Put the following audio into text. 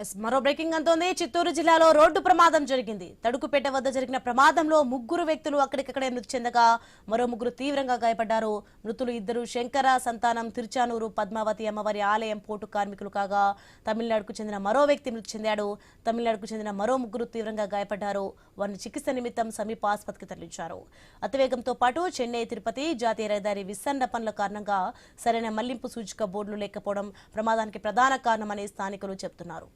Yes, మరో breaking అంతోంది Chittoor జిల్లాలో road ప్రమాదం జరిగింది. తడుకుపేట వద్ద జరిగిన ప్రమాదంలో ముగ్గురు వ్యక్తులు అక్కడికక్కడే మృతి చెందగా మరో ముగ్గురు తీవ్రంగా గాయపడ్డారు. మృతులు ఇద్దరు శంకర సంతానం తిరుచానూరు పద్మావతి అమ్మవారి ఆలయం పోటు కార్మికులు కాగా తమిళనాడుకు చెందిన మరో వ్యక్తి మృతి చెందాడు. తమిళనాడుకు చెందిన మరో ముగ్గురు తీవ్రంగా గాయపడ్డారు. వారిని చికిత్స నిమిత్తం సమీప ఆసుపత్రికి తరలించారు. అతివేగంతో పాటు చెన్నై తిరుపతి జాతీయ రహదారి విస్తరణ పనుల కారణంగా సరైన మళ్ళింపు సూచిక బోర్డులు లేకపోవడం ప్రమాదానికి ప్రధాన కారణమని స్థానికులు చెబుతున్నారు.